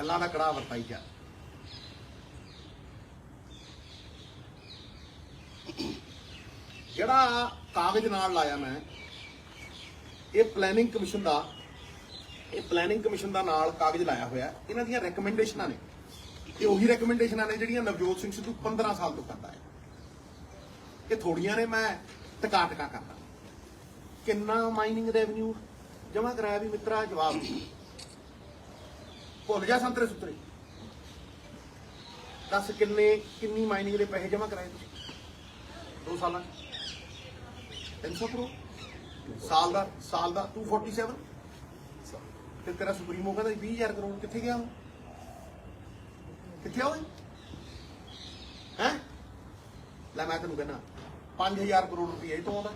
ਗੱਲਾਂ ਦਾ ਕੜਾ ਵਰਤਾਈ ਜਾ ਜਿਹੜਾ ਕਾਗਜ਼ ਨਾਲ ਲਾਇਆ ਮੈਂ, ਇਹ ਪਲੈਨਿੰਗ ਕਮਿਸ਼ਨ ਦਾ, ਇਹ ਪਲੈਨਿੰਗ ਕਮਿਸ਼ਨ ਦਾ ਨਾਲ ਕਾਗਜ਼ ਲਾਇਆ ਹੋਇਆ ਇਹਨਾਂ ਦੀਆਂ ਰეკਮੈਂਡੇਸ਼ਨਾਂ ਨੇ। ਇਹ ਉਹੀ ਰეკਮੈਂਡੇਸ਼ਨਾਂ ਨੇ ਜਿਹੜੀਆਂ ਨਵਜੋਤ ਸਿੰਘ ਸਿੱਧੂ 15 ਸਾਲ ਤੋਂ ਕਰਦਾ ਹੈ। ਇਹ ਥੋੜੀਆਂ ਨੇ, ਮੈਂ ਟਕਾ ਕਰਦਾ। ਕਿੰਨਾ ਮਾਈਨਿੰਗ ਰੈਵਨਿਊ ਜਮਾ ਕਰਾਇਆ ਵੀ ਮਿੱਤਰਾ, ਜਵਾਬ ਭੁੱਲ ਜਾ ਸੰਤਰੇ ਸੁਤਰੇ? ਦੱਸ ਕਿੰਨੇ, ਕਿੰਨੀ ਮਾਈਨਿੰਗ ਦੇ ਪੈਸੇ ਜਮਾ ਕਰਾਏ ਤੁਸੀਂ? ਦੋ ਸਾਲਾਂ 'ਚ। 300 ਕਰੋੜ? ਸਾਲ ਦਾ ਸਾਲ ਦਾ 247 ਤੇ ਤੇਰਾ ਸੁਪਰੀਮੋ ਕਹਿੰਦਾ 20000 ਕਰੋੜ, ਕਿੱਥੇ ਗਿਆ ਉਹ? ਕਿੱਥੇ ਆ ਓਏ ਹੈ? ਲੈ ਮੈਂ ਤੈਨੂੰ ਕਹਿੰਦਾ 5000 ਕਰੋੜ ਰੁਪਏ ਇਹ ਤੋਂ ਆਉਂਦਾ।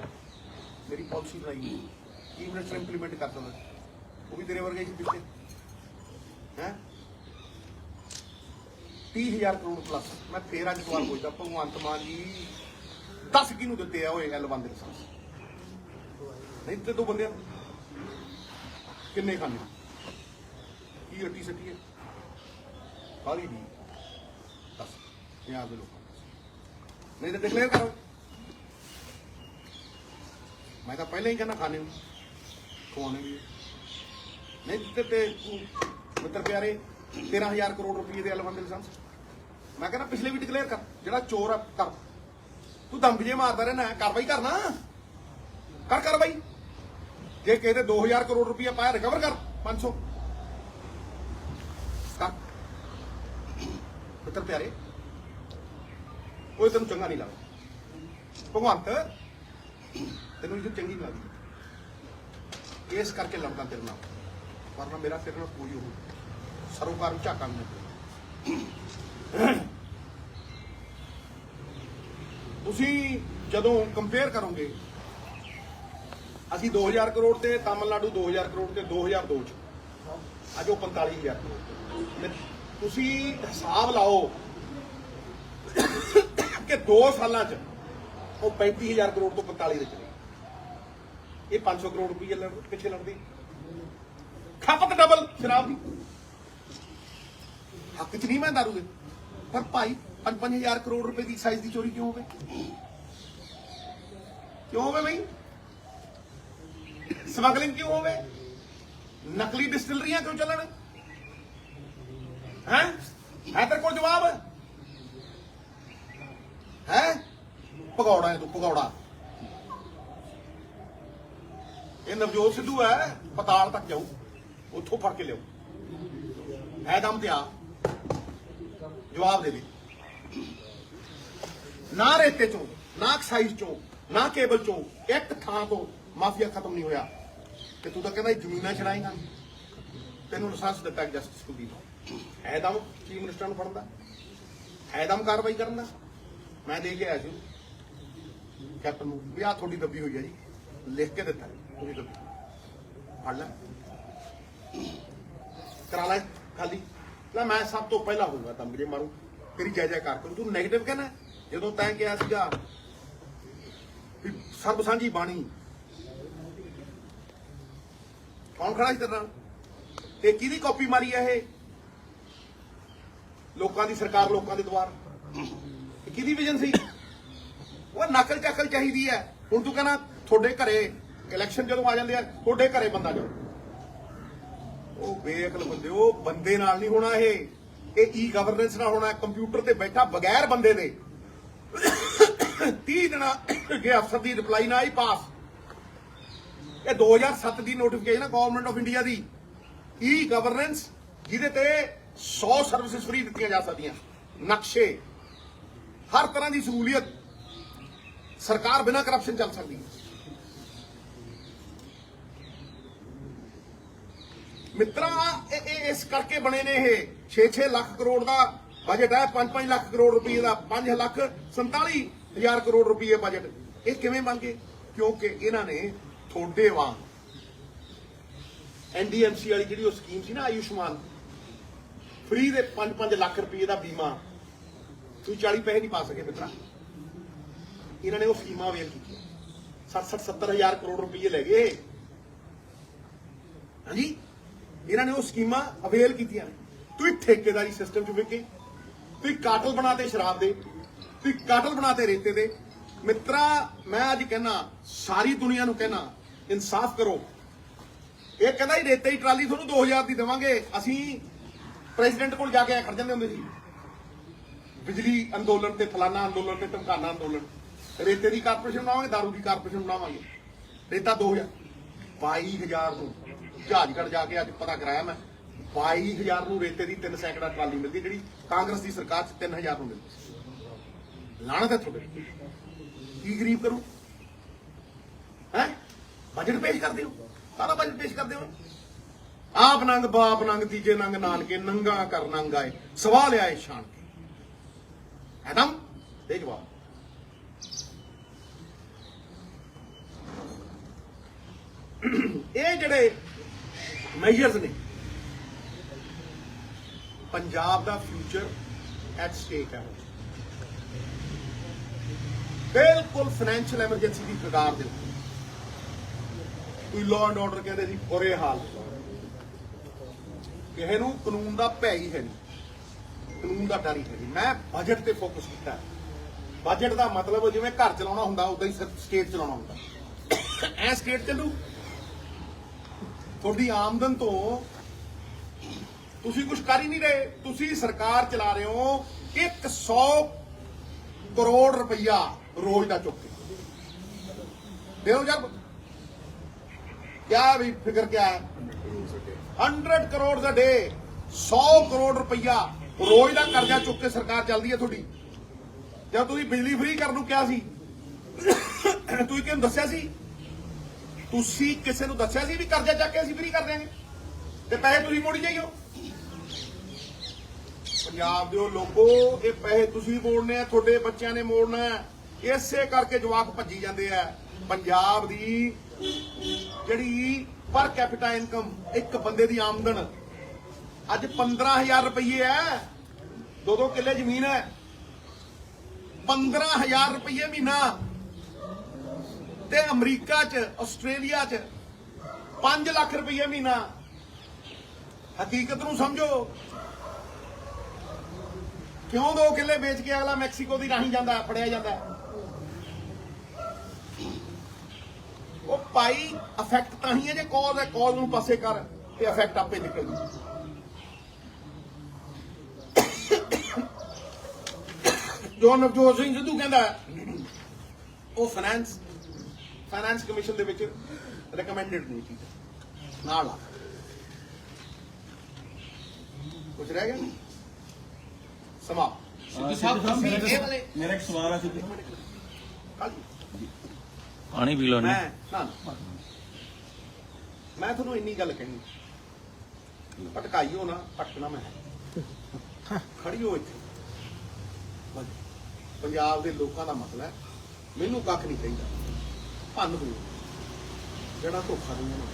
ਮੇਰੀ ਪਾਲਿਸੀ ਬਣਾਈ ਹੋਈ। ਕੀ ਮਿਨਿਸਟਰ ਇੰਪਲੀਮੈਂਟ ਕਰ ਸਕਦਾ ਉਹ ਵੀ ਤੇਰੇ ਵਰਗੇ ਹੀ ਸੀ ਹੈ? 30000 ਕਰੋੜ ਪਲੱਸ ਮੈਂ ਫੇਰ ਅੱਜ ਸਵਾਲ ਪੁੱਛਦਾ, ਭਗਵੰਤ ਮਾਨ ਜੀ 10 ਕਿਹਨੂੰ ਦਿੱਤੇ ਆ ਓਏ L1 ਦੇ ਲਾਇਸੈਂਸ ਨਹੀਂ ਤੇ ਦੋ ਬੰਦਿਆਂ ਨੂੰ। ਕਿੰਨੇ ਖਾਣੇ ਕੀ ਅੱਟੀ ਸੱਟੀ ਹੈ ਸਾਰੀ ਦੀ ਦੱਸ। ਪੰਜਾਬ ਦੇ ਲੋਕਾਂ ਨੂੰ। ਨਹੀਂ ਤਾਂ ਡਿਕਲੇਅਰ ਕਰੋ। ਮੈਂ ਤਾਂ ਪਹਿਲਾਂ ਹੀ ਕਹਿੰਦਾ ਖਾਣੇ ਨੂੰ। ਖਵਾਉਣੇ ਵੀ ਨਹੀਂ ਦਿੱਤੇ ਤੇ ਤੂੰ ਮਿੱਤਰ ਪਿਆਰੇ 13000 ਕਰੋੜ ਰੁਪਏ ਦੇ ਐਲਵਨ ਦੇ ਲਾਇਸੈਂਸ ਮੈਂ ਕਹਿੰਦਾ, ਪਿਛਲੇ ਵੀ ਡਿਕਲੇਅਰ ਕਰ, ਜਿਹੜਾ ਚੋਰ ਆ, ਕਰ। ਤੂੰ ਦੰਬ ਜੇ ਮਾਰਦਾ ਰਹਿਣਾ, ਕਾਰਵਾਈ ਕਰਨਾ। ਕਰ ਕਾਰਵਾਈ। ਜੇ ਕਿਸੇ ਦੇ 2000 ਕਰੋੜ ਰੁਪਏ ਪਾਇਆ ਰਿਕਵਰ ਕਰ 500 ਕਰ। ਮਿੱਤਰ ਪਿਆਰੇ ਕੋਈ ਤੈਨੂੰ ਚੰਗਾ ਨਹੀਂ ਲੱਗਦਾ। ਭਗਵੰਤ, ਤੈਨੂੰ ਇਹ ਚੰਗੀ ਨਹੀਂ ਲੱਗਦੀ। ਇਸ ਕਰਕੇ ਲੜਦਾ ਤੇਰੇ ਨਾਲ। ਵਰਨਾ ਮੇਰਾ ਤੇਰੇ ਨਾਲ ਕੋਈ ਹੋ ਸਰੋਕਾਰ ਝਾਕਾ ਨਹੀਂ ਤੁਸੀਂ ਜਦੋਂ ਕੰਪੇਅਰ ਕਰੋਗੇ, ਅਸੀਂ 2000 ਕਰੋੜ ਤੇ, ਤਾਮਿਲਨਾਡੂ 2000 ਕਰੋੜ ਤੇ 2002 ਚ। ਅੱਜ ਉਹ 45000 ਕਰੋੜ ਤੁਸੀਂ ਹਿਸਾਬ ਲਾਓ ਕਿ 2 ਸਾਲਾਂ ਚ ਉਹ 35000 ਕਰੋੜ ਤੋਂ 45 ਦੇ ਚਲੇ ਇਹ 500 ਕਰੋੜ ਰੁਪਏ ਪਿੱਛੇ ਲੜਦੀ। ਖਪਤ ਡਬਲ ਸ਼ਰਾਬ ਦੀ। ਹੱਕ ਚ ਨਹੀਂ ਮੈਂ ਦਾਰੂ ਦੇ ਪਰ ਭਾਈ 5-5000 ਕਰੋੜ ਰੁਪਏ ਦੀ ਸਾਈਜ਼ ਦੀ ਚੋਰੀ ਕਿਉਂ ਹੋਵੇ? ਕਿਉਂ ਹੋਵੇ ਬਈ? ਸਮਗਲਿੰਗ ਕਿਉਂ ਹੋਵੇ? ਨਕਲੀ ਡਿਸਟਿਲਰੀਆਂ ਕਿਉਂ ਚੱਲਣ? ਹੈ? ਹੈ ਤੇਰੇ ਕੋਲ ਜਵਾਬ? ਹੈ? ਪਕੌੜਾ ਹੈ ਤੂੰ ਪਕੌੜਾ ਇਹ ਨਵਜੋਤ ਸਿੱਧੂ ਹੈ, ਪਤਾਲ ਤੱਕ ਜਾਊ, ਉੱਥੋਂ ਫੜ ਕੇ ਲਿਆਓ ਹੈ ਦਮ ਤੇ ਆ। ਜਵਾਬ ਦੇ ਦੇ। ਨਾ ਰੇਤੇ ਚੋਂ, ਨਾ ਐਕਸਾਈਜ਼ ਚੋਂ, ਨਾ ਕੇਬਲ ਚੋਂ, ਇੱਕ ਥਾਂ ਤੋਂ ਮਾਫੀਆ ਖਤਮ ਨਹੀਂ ਹੋਇਆ। ਤੇ ਤੂੰ ਤਾਂ ਕਹਿੰਦਾ ਜ਼ਮੀਨਾਂ ਛੜਾਏਗਾ ਤੈਨੂੰ ਲਾਇਸੈਂਸ ਦਿੱਤਾ ਜਸਟਿਸ ਕੁਲਦੀਪ ਨੂੰ। ਹੈ ਦਮ ਚੀਫ ਮਿਨਿਸਟਰ ਨੂੰ ਫੜਨ ਦਾ। ਹੈ ਦਮ ਕਾਰਵਾਈ ਕਰਨ ਦਾ। ਮੈਂ ਦੇ ਕੇ ਆਇਆ ਸੀ। ਕੈਪਟਨ ਨੂੰ ਵੀ ਆਹ ਤੁਹਾਡੀ ਦੱਬੀ ਹੋਈ ਹੈ ਜੀ। ਲਿਖ ਕੇ ਦਿੱਤਾ ਤੁਸੀਂ ਦੱਬੀ। ਫੜ ਲੈ। ਕਰਾ ਲੈ, ਖਾਲੀ। ਲੈ ਮੈਂ ਸਭ ਤੋਂ ਪਹਿਲਾਂ ਹੋਊਗਾ ਦਮ ਜੇ ਮਾਰੂ, ਤੇਰੀ ਜੈ ਜੈਕਾਰ ਕਰੂ ਤੂੰ ਨੈਗੇਟਿਵ ਕਹਿੰਦਾ ਜਦੋਂ ਤੈਂ ਕਿਹਾ ਸੀਗਾ ਵੀ ਸਰਬ ਸਾਂਝੀ ਬਾਣੀ। ਕੌਣ ਖੜਾ ਸੀ ਤੇਰੇ ਨਾਲ? ਤੇ ਕਿਹਦੀ ਕਾਪੀ ਮਾਰੀ ਆ ਇਹ? ਲੋਕਾਂ ਦੀ ਸਰਕਾਰ, ਲੋਕਾਂ ਦੇ ਦੁਆਰ ਕਿਹਦੀ ਵਿਜ਼ਨ ਸੀ? ਉਹ ਨਕਲ ਚੱਕਲ ਚਾਹੀਦੀ ਹੈ। ਹੁਣ ਤੂੰ ਕਹਿੰਦਾ ਤੁਹਾਡੇ ਘਰੇ ਇਲੈਕਸ਼ਨ ਜਦੋਂ ਆ ਜਾਂਦੇ ਆ, ਤੁਹਾਡੇ ਘਰੇ ਬੰਦਾ ਜਾਓ ਉਹ ਬੇਅਕਲ ਬੰਦੇ, ਉਹ ਬੰਦੇ ਨਾਲ ਨਹੀਂ ਹੋਣਾ ਇਹ। ਇਹ ਈ ਗਵਰਨੈਂਸ ਨਾਲ ਹੋਣਾ, ਕੰਪਿਊਟਰ ਤੇ ਬੈਠਾ ਬਗੈਰ ਬੰਦੇ ਦੇ। 30 ਦਿਨਾਂ ਕੇ ਅਫਸਰ ਦੀ ਰਿਪਲਾਈ ਨਾ ਆਈ ਪਾਸ ਇਹ 2007 ਦੀ ਨੋਟੀਫਿਕੇਸ਼ਨ ਹੈ ਗਵਰਨਮੈਂਟ ਆਫ ਇੰਡੀਆ ਦੀ। ਈ ਗਵਰਨੈਂਸ ਜਿਹਦੇ ਤੇ 100 ਸਰਵਿਸਿਜ਼ ਫ੍ਰੀ ਦਿੱਤੀਆਂ ਜਾ ਸਕਦੀਆਂ। ਨਕਸ਼ੇ। ਹਰ ਤਰ੍ਹਾਂ ਦੀ ਸਹੂਲੀਅਤ। ਸਰਕਾਰ ਬਿਨਾਂ ਕਰਪਸ਼ਨ ਚੱਲ ਸਕਦੀ। ਹੈ ਮਿੱਤਰਾ, ਇਹ ਇਸ ਕਰਕੇ ਬਣੇ ਨੇ ਇਹ 6-6 ਲੱਖ ਕਰੋੜ ਦਾ ਬਜਟ ਹੈ 5-5 ਲੱਖ ਕਰੋੜ ਰੁਪਏ ਦਾ 5 ਲੱਖ 47 ਹਜ਼ਾਰ ਕਰੋੜ ਰੁਪਏ ਬਜਟ ਇਹ ਕਿਵੇਂ ਬਣ ਗਏ? ਕਿਉਂਕਿ ਇਹਨਾਂ ਨੇ ਥੋੜੇ ਵਾਂਗ ਐਨਡੀਐਮਸੀ ਵਾਲੀ ਜਿਹੜੀ ਉਹ ਸਕੀਮ ਸੀ ਨਾ ਆਯੁਸ਼ਮਾਨ ਫ੍ਰੀ ਦੇ 5-5 ਲੱਖ ਰੁਪਏ ਦਾ ਬੀਮਾ। ਤੁਸੀਂ 40 ਪੈਸੇ ਨਹੀਂ ਪਾ ਸਕੇ ਮਿੱਤਰਾ। ਇਹਨਾਂ ਨੇ ਉਹ ਸਕੀਮਾਂ ਅਵੇਲ ਕੀਤੀਆਂ। 60 70 ਹਜ਼ਾਰ ਕਰੋੜ ਰੁਪਏ ਲੈ ਗਏ। ਹਾਂਜੀ? ਇਹਨਾਂ ਨੇ ਉਹ ਸਕੀਮਾਂ ਅਵੇਲ ਕੀਤੀਆਂ ਨੇ। ਤੁਸੀਂ ਠੇਕੇਦਾਰੀ ਸਿਸਟਮ 'ਚ ਵਿਕੇ ਤੁਸੀਂ ਕਾਟਲ ਬਣਾਤੇ ਸ਼ਰਾਬ ਦੇ ਤੁਸੀਂ ਕਾਟਲ ਬਣਾਤੇ ਰੇਤੇ ਦੇ। ਮਿੱਤਰਾ, ਮੈਂ ਅੱਜ ਕਹਿਣਾ, ਸਾਰੀ ਦੁਨੀਆ ਨੂੰ ਕਹਿਣਾ, ਇਨਸਾਫ ਕਰੋ। ਇਹ ਕਹਿੰਦਾ ਹੀ ਰੇਤੇ ਦੀ ਟਰਾਲੀ ਤੁਹਾਨੂੰ 2000 ਦੀ ਦੇਵਾਂਗੇ। ਅਸੀਂ ਪ੍ਰੈਜ਼ੀਡੈਂਟ ਕੋਲ ਜਾ ਕੇ ਐਂ ਖੜ ਜਾਂਦੇ ਹੁੰਦੇ ਸੀ। ਬਿਜਲੀ ਅੰਦੋਲਨ ਤੇ ਫਲਾਨਾ ਅੰਦੋਲਨ ਤੇ ਧਮਕਾਨਾ ਅੰਦੋਲਨ। ਰੇਤੇ ਦੀ ਕਾਰਪੋਰੇਸ਼ਨ ਬਣਾਵਾਂਗੇ, ਦਾਰੂ ਦੀ ਕਾਰਪੋਰੇਸ਼ਨ ਬਣਾਵਾਂਗੇ। ਰੇਤਾ 2000 22000 ਤੋਂ। ਜਹਾਜਗੜ ਜਾ ਕੇ ਅੱਜ ਪਤਾ ਕਰਾਇਆ ਮੈਂ। 22000 ਨੂੰ ਰੇਤੇ ਦੀ 3 ਸੈਂਕੜਾ ਟਰਾਲੀ ਮਿਲਦੀ ਜਿਹੜੀ ਕਾਂਗਰਸ ਦੀ ਸਰਕਾਰ 'ਚ 3000 ਨੂੰ ਮਿਲਦੀ। ਲਾਣਤ ਹੈ ਤੁਹਾਡੇ। ਕੀ ਗਰੀਬ ਕਰੂ? ਹੈ? ਬਜਟ ਪੇਸ਼ ਕਰਦੇ ਹੋ? ਸਾਰਾ ਬਜਟ ਪੇਸ਼ ਕਰਦੇ ਹੋ? ਆਪ ਨੰਗ, ਬਾਪ ਨੰਗ, ਤੀਜੇ ਨੰਗ, ਨਾਨਕੇ ਨੰਗਾ ਕਰ ਨੰਗ ਆਏ ਸਵਾਲ ਆਏ ਸ਼ਾਨ ਕੇ। ਐਦਮ ਦੇ ਜਵਾਬ। ਇਹ ਜਿਹੜੇ ਮੈਜਰਸ ਨੇ। ਪੰਜਾਬ ਦਾ ਫਿਊਚਰ ਐਟ ਸਟੇਕ ਹੈ। ਬਿਲਕੁਲ ਫਾਈਨੈਂਸ਼ੀਅਲ ਐਮਰਜੈਂਸੀ ਦੀ ਕਗਾਰ ਦੇ ਕੋਈ ਲਾਅ ਐਂਡ ਆਰਡਰ ਕਹਿੰਦੇ ਸੀ ਬੁਰੇ ਹਾਲ। ਕਿਸੇ ਨੂੰ ਕਾਨੂੰਨ ਦਾ ਭੈ ਹੀ ਹੈ ਨਹੀਂ। ਕਾਨੂੰਨ ਦਾ ਡਰ ਹੀ ਹੈ ਨਹੀਂ। ਮੈਂ ਬਜਟ ਤੇ ਫੋਕਸ ਕੀਤਾ ਬਜਟ ਦਾ ਮਤਲਬ ਜਿਵੇਂ ਘਰ ਚਲਾਉਣਾ ਹੁੰਦਾ, ਉਦਾਂ ਹੀ ਸਟੇਟ ਚਲਾਉਣਾ ਹੁੰਦਾ। ਐ ਸਟੇਟ ਚੱਲੂ। ਤੁਹਾਡੀ ਆਮਦਨ ਤੋਂ ਤੁਸੀਂ ਕੁਝ ਕਰ ਹੀ ਨਹੀਂ ਰਹੇ। ਤੁਸੀਂ ਸਰਕਾਰ ਚਲਾ ਰਹੇ ਹੋ 100 ਕਰੋੜ ਰੁਪਈਆ ਰੋਜ਼ ਦਾ ਚੁੱਕ ਕੇ। ਦੇਓ ਜਬ। ਕਿਆ ਵੀ ਫਿਕਰ ਕਿਆ ਹੈ? 100 ਕਰੋੜ ਦਾ ਡੇ 100 ਕਰੋੜ ਰੁਪਈਆ ਰੋਜ਼ ਦਾ ਕਰਜ਼ਾ ਚੁੱਕ ਕੇ ਸਰਕਾਰ ਚੱਲਦੀ ਹੈ ਤੁਹਾਡੀ। ਜਦ ਤੁਸੀਂ ਬਿਜਲੀ ਫ੍ਰੀ ਕਰਨ ਨੂੰ ਕਿਹਾ ਸੀ, ਤੁਸੀਂ ਕਿਹਨੂੰ ਦੱਸਿਆ ਸੀ? ਤੁਸੀਂ ਕਿਸੇ ਨੂੰ ਦੱਸਿਆ ਸੀ ਵੀ ਕਰਜ਼ਾ ਚੱਕ ਕੇ ਅਸੀਂ ਫ੍ਰੀ ਕਰ ਦਿਆਂਗੇ? ਤੇ ਪੈਸੇ ਤੁਸੀਂ ਮੋੜੀ ਜਾਈਓ ਪੰਜਾਬ ਦੇ ਲੋਕੋ, ਇਹ ਪੈਸੇ ਤੁਸੀਂ ਮੋੜਨੇ ਆ, ਤੁਹਾਡੇ ਬੱਚਿਆਂ ਨੇ ਮੋੜਨਾ ਇਸੇ ਕਰਕੇ ਜਵਾਕ ਭੱਜੀ ਜਾਂਦੇ ਆ। ਪੰਜਾਬ ਦੀ ਜਿਹੜੀ ਪਰ ਕੈਪੀਟਾ ਇਨਕਮ ਇੱਕ ਬੰਦੇ ਦੀ ਆਮਦਨ ਅੱਜ 15000 ਰੁਪਏ ਹੈ ਦੋ ਦੋ ਕਿੱਲੇ ਜ਼ਮੀਨ ਹੈ 15000 ਰੁਪਏ ਮਹੀਨਾ। ਤੇ ਅਮਰੀਕਾ 'ਚ, ਆਸਟ੍ਰੇਲੀਆ 'ਚ 5 ਲੱਖ ਰੁਪਏ ਮਹੀਨਾ। ਹਕੀਕਤ ਨੂੰ ਸਮਝੋ। ਕਿਉਂ ਦੋ ਕਿੱਲੇ ਵੇਚ ਕੇ ਅਗਲਾ ਮੈਕਸੀਕੋ ਦੀ ਰਾਹੀਂ ਜਾਂਦਾ, ਫੜਿਆ ਜਾਂਦਾ? ਉਹ ਭਾਈ ਇਫੈਕਟ ਤਾਂ ਹੀ ਹੈ ਜੇ ਕਾਜ਼ ਹੈ ਕਾਜ਼ ਨੂੰ ਪਾਸੇ ਕਰ ਤੇ ਇਫੈਕਟ ਆਪੇ ਨਿਕਲ ਜੂ। ਜੋ ਨਵਜੋਤ ਸਿੰਘ ਸਿੱਧੂ ਕਹਿੰਦਾ ਉਹ ਫਾਈਨੈਂਸ ਫਾਈਨੈਂਸ ਕਮਿਸ਼ਨ ਦੇ ਵਿੱਚ ਰეკਮੈਂਡਡ ਨਹੀਂ ਚੀਜ਼ ਨਾਲ ਆ। ਕੁਝ ਰਹਿ ਗਿਆ? ਸਮਾ। ਸਿੱਧੂ ਸਾਹਿਬ ਇਹ ਵਾਲੇ ਮੇਰਾ ਇੱਕ ਸਵਾਲ ਹੈ ਸਿੱਧੂ। ਕੱਲ ਪਾਣੀ ਪੀ ਲਓ ਨੇ ਮੈਂ ਨਾ ਨਾ। ਮੈਂ ਤੁਹਾਨੂੰ ਇੰਨੀ ਗੱਲ ਕਹਿਣੀ। ਭਟਕਾਈਓ ਨਾ ਭਟਕਣਾ ਮੈਂ ਹੈ। ਖੜੀਓ ਇੱਥੇ। ਬਸ। ਪੰਜਾਬ ਦੇ ਲੋਕਾਂ ਦਾ ਮਸਲਾ ਹੈ। ਮੈਨੂੰ ਕੱਖ ਨਹੀਂ ਚਾਹੀਦਾ। ਭੰਨ ਹੋਓ ਜਿਹੜਾ ਧੋਖਾ ਦਿੰਦੇ ਨੇ।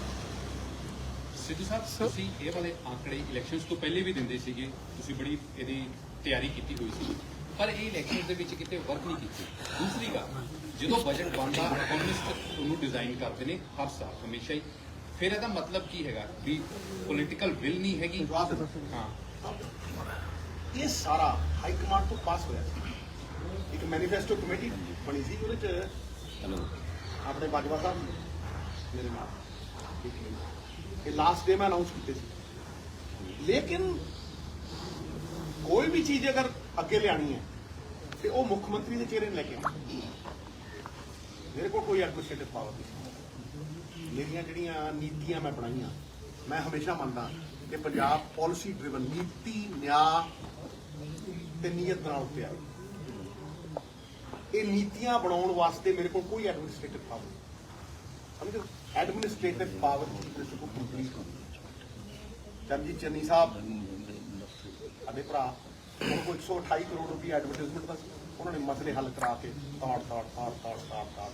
ਸਿੱਧੂ ਸਾਹਿਬ ਤੁਸੀਂ ਇਹ ਵਾਲੇ ਆંકੜੇ ਇਲੈਕਸ਼ਨਸ ਤੋਂ ਪਹਿਲੇ ਵੀ ਦਿੰਦੇ ਸੀਗੇ। ਤੁਸੀਂ ਬੜੀ ਇਹਦੀ ਤਿਆਰੀ ਕੀਤੀ ਹੋਈ ਸੀ। ਪਰ ਇਹ ਇਲੈਕਸ਼ਨਸ ਦੇ ਵਿੱਚ ਕਿਤੇ ਵਰਕ ਨਹੀਂ ਕੀਤੀ। ਦੂਸਰੀ ਗੱਲ ਜਦੋਂ ਬਜਟ ਬਣਦਾ ਇਕਨੋਮਿਸਟ ਉਹਨੂੰ ਡਿਜ਼ਾਈਨ ਕਰਦੇ ਨੇ ਹਰ ਸਾਲ ਹਮੇਸ਼ਾ ਹੀ। ਫਿਰ ਇਹਦਾ ਮਤਲਬ ਕੀ ਹੈਗਾ? ਵੀ ਪੋਲੀਟੀਕਲ ਵਿਲ ਨਹੀਂ ਹੈਗੀ। ਹਾਂ। ਇਹ ਸਾਰਾ ਹਾਈ ਕਮਾਂਡ ਤੋਂ ਪਾਸ ਹੋਇਆ ਸੀ। ਇੱਕ ਮੈਨੀਫੈਸਟੋ ਕਮੇਟੀ ਬਣੀ ਸੀ ਉਹਦੇ ਚ ਆਪਣੇ ਬਾਜਵਾ ਸਾਹਿਬ ਮੇਰੇ ਨਾਲ। ਇਹ ਲਾਸਟ ਡੇ ਮੈਂ ਅਨਾਉਂਸ ਕੀਤੇ ਸੀ। ਲੇਕਿਨ ਕੋਈ ਵੀ ਚੀਜ਼ ਅਗਰ ਅੱਗੇ ਲਿਆਣੀ ਹੈ, ਤੇ ਉਹ ਮੁੱਖ ਮੰਤਰੀ ਦੇ ਚਿਹਰੇ ਨੂੰ ਲੈ ਕੇ ਆਉਣੀ। ਮੇਰੇ ਕੋਲ ਕੋਈ ਐਡਮਿਨਿਸਟ੍ਰੇਟਿਵ ਪਾਵਰ ਨਹੀਂ ਮੇਰੀਆਂ ਜਿਹੜੀਆਂ ਨੀਤੀਆਂ ਮੈਂ ਬਣਾਈਆਂ, ਮੈਂ ਹਮੇਸ਼ਾ ਮੰਨਦਾ ਕਿ ਪੰਜਾਬ ਪਾਲਿਸੀ ਡਰਿਵਨ ਨੀਤੀ, ਨਿਆਂ ਤੇ ਨੀਅਤ ਨਾਲ ਉੱਤੇ ਆਵੇ। ਇਹ ਨੀਤੀਆਂ ਬਣਾਉਣ ਵਾਸਤੇ ਮੇਰੇ ਕੋਲ ਕੋਈ ਐਡਮਿਨਿਸਟ੍ਰੇਟਿਵ ਪਾਵਰ ਨਹੀਂ। ਸਮਝੋ? ਐਡਮਿਨਿਸਟ੍ਰੇਟਿਵ ਪਾਵਰ ਦੀ ਕੋ ਕੰਪਲੀਟ ਚਰਨਜੀਤ ਚੰਨੀ ਸਾਹਿਬ, ਸਾਡੇ ਭਰਾ, ਉਹਨਾਂ ਕੋਲ 128 ਕਰੋੜ ਰੁਪਏ ਐਡਵਰਟਾਈਜ਼ਮੈਂਟ ਦਾ ਉਹਨਾਂ ਨੇ ਮਸਲੇ ਹੱਲ ਕਰਾ ਕੇ ਤਾੜ ਤਾੜ ਤਾੜ ਤਾੜ ਤਾੜ ਤਾੜ।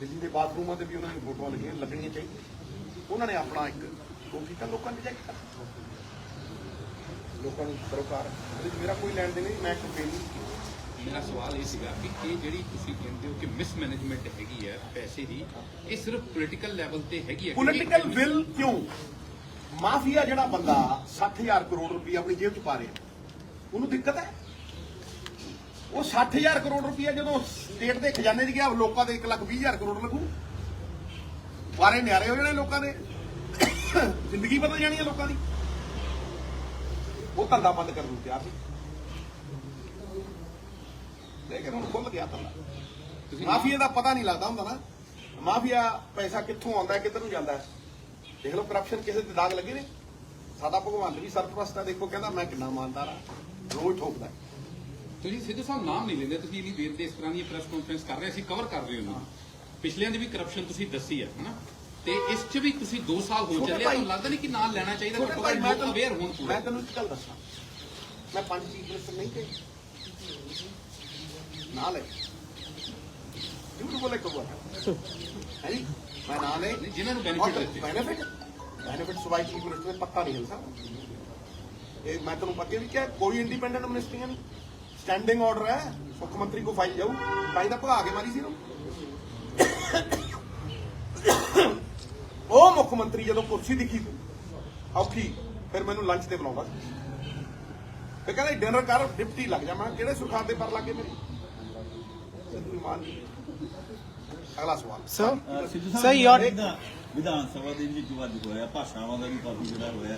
ਦਿੱਲੀ ਦੇ ਬਾਥਰੂਮਾਂ ਤੇ ਵੀ ਉਹਨਾਂ ਦੀਆਂ ਫੋਟੋਆਂ ਲੱਗੀਆਂ, ਲੱਗਣੀਆਂ ਚਾਹੀਦੀਆਂ। ਉਹਨਾਂ ਨੇ ਆਪਣਾ ਇੱਕ, ਉਹ ਕੀਤਾ ਲੋਕਾਂ ਨੇ ਰਿਜੈਕਟ ਕਰ ਲੋਕਾਂ ਨੂੰ ਸਰਕਾਰ ਉਹਦੇ ਮੇਰਾ ਕੋਈ ਲੈਣ ਦੇਣ ਨਹੀਂ, ਮੈਂ ਕੰਪੇਨ ਨਹੀਂ ਮੇਰਾ ਸਵਾਲ ਇਹ ਸੀਗਾ ਕਿ ਇਹ ਜਿਹੜੀ ਤੁਸੀਂ ਕਹਿੰਦੇ ਹੋ ਕਿ ਮਿਸਮੈਨੇਜਮੈਂਟ ਹੈਗੀ ਹੈ ਪੈਸੇ ਦੀ, ਇਹ ਸਿਰਫ ਪੋਲੀਟੀਕਲ ਲੈਵਲ ਤੇ ਹੈਗੀ ਹੈ ਪੋਲੀਟੀਕਲ ਵਿਲ ਕਿਉਂ? ਮਾਫੀਆ ਜਿਹੜਾ ਬੰਦਾ 60000 ਕਰੋੜ ਰੁਪਏ ਆਪਣੀ ਜੇਬ 'ਚ ਪਾ ਰਿਹਾ, ਉਹਨੂੰ ਦਿੱਕਤ ਹੈ? ਉਹ 60000 ਕਰੋੜ ਰੁਪਏ ਜਦੋਂ ਸਟੇਟ ਦੇ ਖਜ਼ਾਨੇ 'ਚ ਗਿਆ ਲੋਕਾਂ ਦੇ 1 ਲੱਖ 20000 ਕਰੋੜ ਲੱਗੂ? ਵਾਰੇ ਨਿਆਰੇ ਹੋ ਜਾਣੇ ਲੋਕਾਂ ਦੇ। ਜ਼ਿੰਦਗੀ ਬਦਲ ਜਾਣੀ ਹੈ ਲੋਕਾਂ ਦੀ। ਉਹ ਧੰਦਾ ਬੰਦ ਕਰਨ ਨੂੰ ਤਿਆਰ ਸੀ। ਲੇਕਿਨ ਹੁਣ ਖੁੱਲ ਗਿਆ ਤੁਸੀਂ ਮਾਫੀਆ ਦਾ ਪਤਾ ਨਹੀਂ ਲੱਗਦਾ ਹੁੰਦਾ ਨਾ। ਮਾਫੀਆ ਪੈਸਾ ਕਿੱਥੋਂ ਆਉਂਦਾ ਕਿੱਧਰ ਨੂੰ ਜਾਂਦਾ? ਦੇਖ ਲਓ ਕਰਪਸ਼ਨ ਕਿਸੇ ਤੇ ਦਾਗ ਲੱਗੇ ਨੇ। ਸਾਡਾ ਭਗਵੰਤ ਵੀ ਸਰਪ੍ਰਸਤ ਹੈ ਦੇਖੋ ਕਹਿੰਦਾ ਮੈਂ ਕਿੰਨਾ ਇਮਾਨਦਾਰ ਆ ਰੋਜ਼ ਠੋਕਦਾ। ਤੁਸੀਂ ਸਿੱਧੂ ਸਾਹਿਬ ਨਾਮ ਨਹੀਂ ਲੈਂਦੇ। ਤੁਸੀਂ ਇੰਨੀ ਦੇਰ ਦੇ ਇਸ ਤਰ੍ਹਾਂ ਦੀ ਪ੍ਰੈਸ ਕਾਨਫਰੰਸ ਕਰ ਰਹੇ ਸੀ ਕਵਰ ਕਰ ਰਹੇ ਹੋ। ਪਿਛਲਿਆਂ ਦੀ ਵੀ ਕਰਪਸ਼ਨ ਤੁਸੀਂ ਦੱਸੀ ਹੈ ਹਨਾ? ਤੇ ਇਸ 'ਚ ਵੀ ਤੁਸੀਂ 2 ਸਾਲ ਹੋ ਚੱਲੇ ਤੁਹਾਨੂੰ ਲੱਗਦਾ ਨਹੀਂ ਕਿ ਨਾਲ ਲੈਣਾ ਚਾਹੀਦਾ? ਘੱਟੋ ਘੱਟ ਮੈਂ ਲੋਕ ਅਵੇਅਰ ਹੋਣ ਤੈਨੂੰ ਪੂਰਾ। ਮੈਂ ਤੈਨੂੰ ਇੱਕ ਗੱਲ ਦੱਸਾਂ। ਮੈਂ ਪੰਜ ਚੀਫ ਮਿਨਿਸਟਰ ਨਹੀਂ ਕਹੇ। ਨਾਲ ਹੈ ਝੂਠ ਬੋਲੇ ਕਬੂਲ ਹੈ ਜੀ ਮੈਂ ਨਾਲ ਹੈ ਨਹੀਂ, ਜਿਨ੍ਹਾਂ ਨੂੰ benefit ਦਿੱਤੇ। ਬੈਨੀਫਿਟ ਬੈਨੀਫਿਟ ਸੁਬਾਈ ਚੀਫ ਮਿਨਿਸਟਰ ਨੇ ਪੱਕਾ ਨਹੀਂ ਹਿਲਦਾ ਇਹ ਮੈਂ ਤੁਹਾਨੂੰ ਪੱਕੇ ਵੀ ਕਿਹਾ ਕੋਈ ਇੰਡੀਪੈਂਡੈਂਟ ਮਿਨਿਸਟਰੀਆਂ ਨਹੀਂ ਸਟੈਂਡਿੰਗ ਆਰਡਰ ਹੈ ਮੁੱਖ ਮੰਤਰੀ ਕੋ ਫਾਈਲ ਜਾਊ ਤਾਂ ਹੀ ਤਾਂ ਭਗਾ ਕੇ ਮਾਰੀ ਸੀ ਨਾ ਉਹ ਮੁੱਖ ਮੰਤਰੀ ਜਦੋਂ ਕੁਰਸੀ ਦਿਖੀ ਔਖੀ ਫਿਰ ਮੈਨੂੰ ਲੰਚ ਤੇ ਬੁਲਾਉਂਦਾ ਸੀ ਫਿਰ ਕਹਿੰਦਾ ਡਿਨਰ ਕਰ ਡਿਪਟੀ ਲੱਗ ਜਾ ਮੈਂ ਕਿਹਾ, ਕਿਹੜੇ ਸੁਖਾਂ ਦੇ ਪਰ ਲੱਗੇ ਮੇਰੇ। ਅਗਲਾ ਸਵਾਲ। Sir, uh Sidhu Sir, Sahib your- ਵਿਧਾਨ ਵਿਧਾਨ ਸਭਾ ਦੇ ਵਿੱਚ ਜੋ ਅੱਜ ਹੋਇਆ ਭਾਸ਼ਾਵਾਂ ਦਾ ਵੀ ਕਾਫੀ ਜਿਹੜਾ ਹੋਇਆ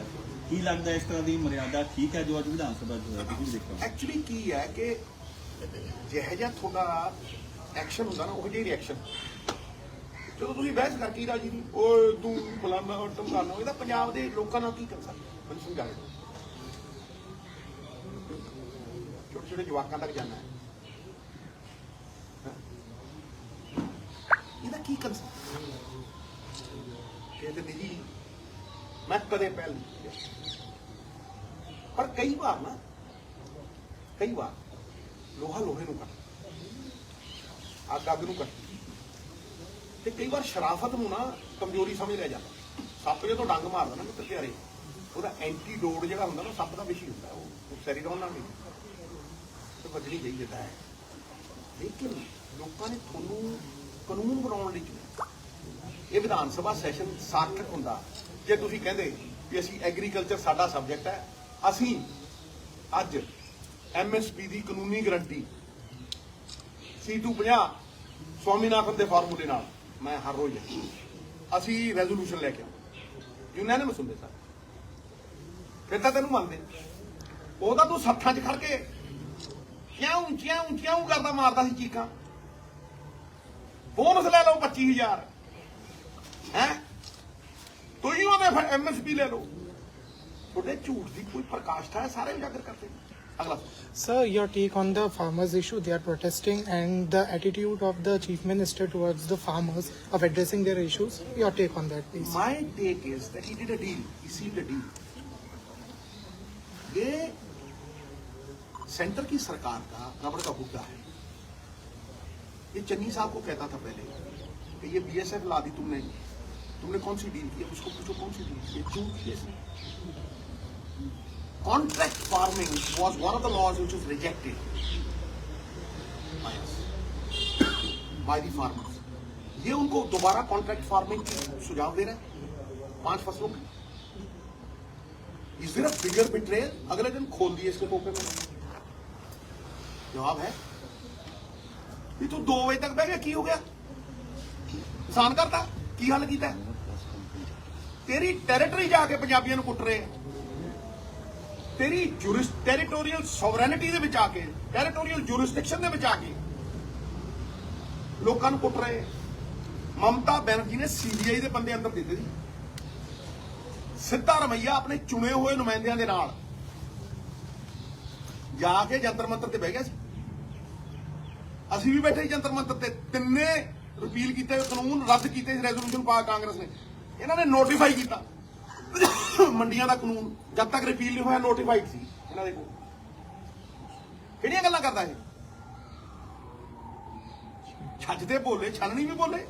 ਕੀ ਲੱਗਦਾ ਇਸ ਤਰ੍ਹਾਂ ਦੀ ਮਰਿਆਦਾ ਠੀਕ ਹੈ ਜੋ ਅੱਜ ਵਿਧਾਨ ਸਭਾ 'ਚ ਹੋਇਆ? ਤੁਸੀਂ ਵੀ ਦੇਖੋ। ਐਕਚੁਅਲੀ ਕੀ ਹੈ ਕਿ ਜਿਹੋ ਜਿਹਾ ਤੁਹਾਡਾ ਐਕਸ਼ਨ ਹੁੰਦਾ ਨਾ ਉਹ ਜਿਹੀ ਰਿਐਕਸ਼ਨ ਜਦੋਂ ਤੁਸੀਂ ਬਹਿਸ ਕਰਕੇ ਹੀ ਰਾਜੀ ਨਹੀਂ ਓਏ ਤੂੰ ਫਲਾਨਾ ਔਰ ਟਮਕਾਨਾ ਇਹਦਾ ਪੰਜਾਬ ਦੇ ਲੋਕਾਂ ਨਾਲ ਕੀ ਕਰ ਸਕਦਾ? ਮੈਨੂੰ ਸਮਝਾ ਦਿਓ। ਛੋਟੇ ਛੋਟੇ ਜਵਾਕਾਂ ਤੱਕ ਜਾਣਾ ਹੈ ਹੈਂ? ਇਹਦਾ ਕੀ ਕਰ ਕਹਿੰਦੇ ਜੀ, ਮੈਂ ਕਦੇ ਪਹਿਲ ਨਹੀਂ ਕੀਤੀ। ਪਰ ਕਈ ਵਾਰ ਨਾ, ਕਈ ਵਾਰ ਲੋਹਾ ਲੋਹੇ ਨੂੰ ਕੱਟ, ਅੱਗ ਅੱਗ ਨੂੰ ਕੱਟ ਤੇ ਕਈ ਵਾਰ ਸ਼ਰਾਫਤ ਨੂੰ ਨਾ ਕਮਜ਼ੋਰੀ ਸਮਝ ਲਿਆ ਜਾਂਦਾ। ਸੱਪ ਜਦੋਂ ਡੰਗ ਮਾਰਦਾ ਨਾ ਮਿੱਤਰ ਪਿਆਰੇ, ਉਹਦਾ ਐਂਟੀਡੋਟ ਜਿਹੜਾ ਹੁੰਦਾ ਨਾ ਸੱਪ ਦਾ ਵਿਸ਼ੀ ਹੁੰਦਾ, ਉਹ ਉਹ ਸੈਰੀਡੋਨ ਨਾਲ ਨਹੀਂ। ਤੇ ਵੱਜਣੀ ਚਾਹੀਦੀ ਹੈ ਲੇਕਿਨ ਲੋਕਾਂ ਨੇ ਤੁਹਾਨੂੰ ਕਾਨੂੰਨ ਬਣਾਉਣ ਲਈ ਇਹ ਵਿਧਾਨ ਸਭਾ ਸੈਸ਼ਨ ਸਾਰਥਕ ਹੁੰਦਾ। ਜੇ ਤੁਸੀਂ ਕਹਿੰਦੇ ਵੀ ਅਸੀਂ ਐਗਰੀਕਲਚਰ ਸਾਡਾ ਸਬਜੈਕਟ ਹੈ, ਅਸੀਂ ਅੱਜ ਐਮਐਸਪੀ ਦੀ ਕਾਨੂੰਨੀ ਗਰੰਟੀ C250 ਸਵਾਮੀਨਾਥਨ ਦੇ ਫਾਰਮੂਲੇ ਨਾਲ ਮੈਂ ਹਰ ਰੋਜ਼ ਅਸੀਂ ਰੈਜ਼ੋਲੂਸ਼ਨ ਲੈ ਕੇ ਆਉਂਦੇ ਯੂਨੈਨਿਮਸ ਹੁੰਦੇ ਸਰ। ਫਿਰ ਤਾਂ ਤੈਨੂੰ ਮੰਨਦੇ। ਉਹਦਾ ਤੂੰ ਸੱਥਾਂ 'ਚ ਖੜ ਕੇ ਕਿਉਂ ਕਿਉਂ ਕਿਉਂ ਕਰਦਾ ਮਾਰਦਾ ਸੀ ਚੀਕਾਂ? ਬੋਨਸ ਲੈ ਲਓ 25000 ਹੈ ਤੁਸੀਂ ਉਹਦੇ ਐਮਐਸਪੀ ਲੈ ਲਓ ਤੁਹਾਡੇ ਝੂਠ ਦੀ ਕੋਈ ਪ੍ਰਕਾਸ਼ਠਾ ਹੈ ਸਾਰੇ ਉਜਾਗਰ ਕਰਦੇ ਨੇ। ਅਗਲਾ ਸਵਾਲ। sir, your take on the farmers issue. They are protesting and the attitude of the chief minister towards the farmers of addressing their issues. Your take on that, please. My take is that he did a deal. He sealed a deal. ये centre की सरकार का रबड़ का हुक्का है ये चन्नी साहब को कहता था पहले कि ये बीएसएफ ला दी तुमने। तुमने कौन सी डील की? अब उसको पूछो कौन सी डील की? चूक की was one of the laws which was rejected by us, by the farmers. ये उनको दोबारा कॉन्ट्रैक्ट फ़ार्मिंग की सुझाव दे रहे हैं पाँच फ़सलों की। Is there a bigger betrayal अगले दिन खोल दिए इसके टोपे में जवाब है ਵੀ ਤੂੰ 2 ਵਜੇ ਤੱਕ ਬਹਿ ਗਿਆ, ਕੀ ਹੋ ਗਿਆ? ਕਿਸਾਨ ਕਰਤਾ? ਕੀ ਹੱਲ ਕੀਤਾ? ਤੇਰੀ ਟੈਰੀਟਰੀ ਜਾ ਕੇ ਪੰਜਾਬੀਆਂ ਨੂੰ ਕੁੱਟ ਰਹੇ ਤੇਰੀ ਜੁਰਿਸ ਟੈਰੀਟੋਰੀਅਲ ਸੋਵਰੈਨਿਟੀ ਦੇ ਵਿੱਚ ਆ ਕੇ ਟੈਰੀਟੋਰੀਅਲ ਜੁਰਿਸਡਿਕਸ਼ਨ ਦੇ ਵਿੱਚ ਆ ਕੇ ਲੋਕਾਂ ਨੂੰ ਕੁੱਟ ਰਹੇ ਮਮਤਾ ਬੈਨਰਜੀ ਨੇ ਸੀਬੀਆਈ ਦੇ ਬੰਦੇ ਅੰਦਰ ਦਿੱਤੇ ਸੀ। ਸਿੱਧਾ ਰਮਈਆ ਆਪਣੇ ਚੁਣੇ ਹੋਏ ਨੁਮਾਇੰਦਿਆਂ ਦੇ ਨਾਲ ਜਾ ਕੇ ਜੰਤਰ ਮੰਤਰ ਤੇ ਬਹਿ ਗਿਆ ਸੀ। ਅਸੀਂ ਵੀ ਬੈਠੇ ਜੰਤਰ ਮੰਤਰ ਤੇ, ਤਿੰਨੇ ਰਿਪੀਲ ਕੀਤੇ, ਕਾਨੂੰਨ ਰੱਦ ਕੀਤੇ ਰੈਜ਼ੋਲੂਸ਼ਨ ਪਾ ਕਾਂਗਰਸ ਨੇ। ਇਹਨਾਂ ਨੇ ਨੋਟੀਫਾਈ ਕੀਤਾ। ਮੰਡੀਆਂ ਦਾ ਕਾਨੂੰਨ, ਜਦ ਤੱਕ ਰਿਪੀਲ ਨਹੀਂ ਹੋਇਆ ਨੋਟੀਫਾਈਡ ਸੀ। ਇਹਨਾਂ ਦੇ ਕੋਲ। ਕਿਹੜੀਆਂ ਗੱਲਾਂ ਕਰਦਾ ਇਹ? ਛੱਜ ਬੋਲੇ ਛਾਨਣੀ ਵੀ ਬੋਲੇ।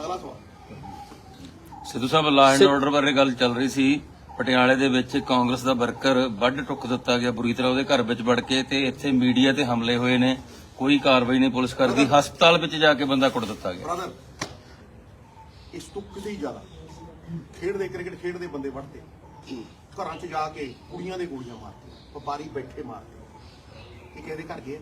ਅਗਲਾ ਸਵਾਲ। ਸਿੱਧੂ ਸਾਹਿਬ ਲਾਅ ਐਂਡ ਆਰਡਰ ਬਾਰੇ ਗੱਲ ਚੱਲ ਰਹੀ ਸੀ। ਪਟਿਆਲੇ ਦੇ ਵਿੱਚ ਕਾਂਗਰਸ ਦਾ ਵਰਕਰ ਵੱਢ ਟੁੱਕ ਦਿੱਤਾ ਗਿਆ ਬੁਰੀ ਤਰ੍ਹਾਂ ਉਹਦੇ ਘਰ ਵਿੱਚ ਵੜ ਕੇ ਤੇ ਇੱਥੇ ਮੀਡੀਆ ਤੇ ਹਮਲੇ ਹੋਏ ਨੇ। ਕੋਈ ਕਾਰਵਾਈ ਨਹੀਂ ਪੁਲਿਸ ਕਰਦੀ। ਹਸਪਤਾਲ ਵਿੱਚ ਜਾ ਕੇ ਬੰਦਾ ਕੁੱਟ ਦਿੱਤਾ ਗਿਆ। ਬ੍ਰਦਰ ਇਸ ਤੋਂ ਕਿਤੇ ਜ਼ਿਆਦਾ ਖੇਡਦੇ ਕ੍ਰਿਕਟ ਖੇਡਦੇ ਬੰਦੇ ਵੜਦੇ ਘਰਾਂ 'ਚ ਜਾ ਕੇ ਕੁੜੀਆਂ ਦੇ ਗੋਲੀਆਂ ਮਾਰਦੇ ਵਪਾਰੀ ਬੈਠੇ ਮਾਰਦੇ। ਇਹ ਕਿਹਦੇ ਘਰ ਗਏ?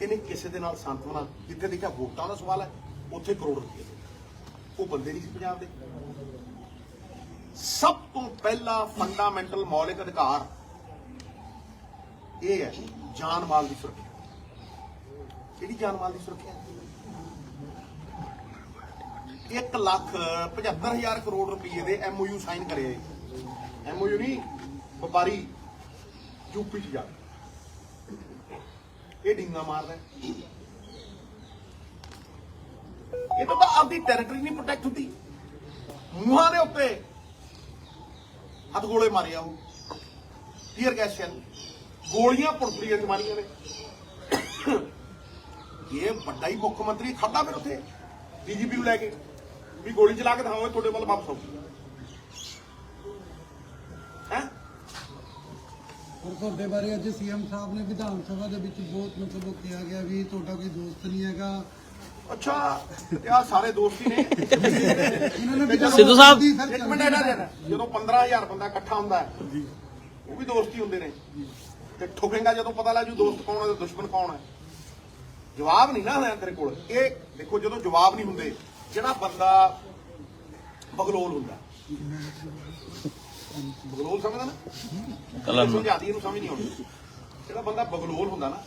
ਇਹਨੇ ਕਿਸੇ ਦੇ ਨਾਲ ਸੰਤਵਨਾ ਜਿੱਥੇ ਦੇਖਿਆ ਵੋਟਾਂ ਦਾ ਸਵਾਲ ਹੈ ਉੱਥੇ ਕਰੋੜ ਰੁਪਏ। ਉਹ ਬੰਦੇ ਨਹੀਂ ਸੀ ਪੰਜਾਬ ਦੇ। ਸਭ ਤੋਂ ਪਹਿਲਾ ਫੰਡਾਮੈਂਟਲ ਮੌਲਿਕ ਅਧਿਕਾਰ ਇਹ ਹੈ ਜਾਨ ਮਾਲ ਦੀ ਸੁਰੱਖਿਆ। ਕਿਹੜੀ ਜਾਨ ਮਾਲ ਦੀ ਸੁਰੱਖਿਆ? 1 ਲੱਖ 75000 ਕਰੋੜ ਰੁਪਏ ਦੇ ਐਮਓਯੂ ਸਾਈਨ ਕਰੇ ਐਮਓਯੂ ਨਹੀਂ, ਵਪਾਰੀ ਯੂਪੀ ਚ ਜਾ ਇਹ ਡਿੰਗਾ ਮਾਰਦਾ ਇਹ ਤਾਂ ਆਪਦੀ ਟੈਰੀਟਰੀ ਨਹੀਂ ਪ੍ਰੋਟੈਕਟ ਹੁੰਦੀ। ਮੂੰਹਾਂ ਦੇ ਉੱਤੇ ਹੱਥ ਗੋਲੇ ਮਾਰੇ ਆ ਉਹ। ਟੀਅਰ ਗੈਸ ਸ਼ੈਲ ਗੋਲੀਆਂ ਪੁਰਤਰੀਆਂ ਚ ਮਾਰੀਆਂ ਨੇ। ਇਹ ਵੱਡਾ ਹੀ ਮੁੱਖ ਮੰਤਰੀ ਖੜਾ ਫਿਰ ਉੱਥੇ ਡੀਜੀਪੀ ਨੂੰ ਲੈ ਕੇ। ਵੀ ਗੋਲੀ ਚਲਾ ਕੇ ਦਿਖਾਓ ਤੁਹਾਡੇ ਵੱਲ ਵਾਪਸ ਆਓ। ਹੈ? ਔਰ ਤੁਹਾਡੇ ਬਾਰੇ ਅੱਜ ਸੀਐਮ ਸਾਹਿਬ ਨੇ ਵਿਧਾਨ ਸਭਾ ਦੇ ਵਿੱਚ ਬਹੁਤ ਮਤਲਬ ਕਿਹਾ ਗਿਆ ਵੀ ਤੁਹਾਡਾ ਕੋਈ ਦੋਸਤ ਨਹੀਂ ਹੈਗਾ। ਅੱਛਾ ਤੇ ਸਾਰੇ ਦੋਸਤ ਹੀ ਨੇ। ਸਿੱਧੂ ਸਾਹਿਬ। ਇੱਕ ਮਿੰਟ ਇਹਦਾ ਦੇ ਜਦੋਂ 15000 ਬੰਦਾ ਇਕੱਠਾ ਹੁੰਦਾ ਹੈ ਉਹ ਵੀ ਦੋਸਤ ਹੀ ਹੁੰਦੇ ਨੇ। ਤੇ ਠੋਕੇਗਾ ਜਦੋਂ ਪਤਾ ਲੱਗ ਜੂ ਦੋਸਤ ਕੌਣ ਹੈ ਤੇ ਦੁਸ਼ਮਣ ਕੌਣ ਹੈ। ਜਵਾਬ ਨਹੀਂ ਨਾ ਹੈ ਤੇਰੇ ਕੋਲ। ਇਹ ਦੇਖੋ ਜਦੋਂ ਜਵਾਬ ਨਹੀਂ ਹੁੰਦੇ ਜਿਹੜਾ ਬੰਦਾ ਬਗਲੋਲ ਹੁੰਦਾ। ਬਗਲੋਲ ਸਮਝਦਾ ਨਾ? ਕਲਮ। ਸਮਝਾਦੀ ਇਹਨੂੰ ਸਮਝ ਨਹੀਂ ਆਉਂਦੀ। ਜਿਹੜਾ ਬੰਦਾ ਬਗਲੋਲ ਹੁੰਦਾ ਨਾ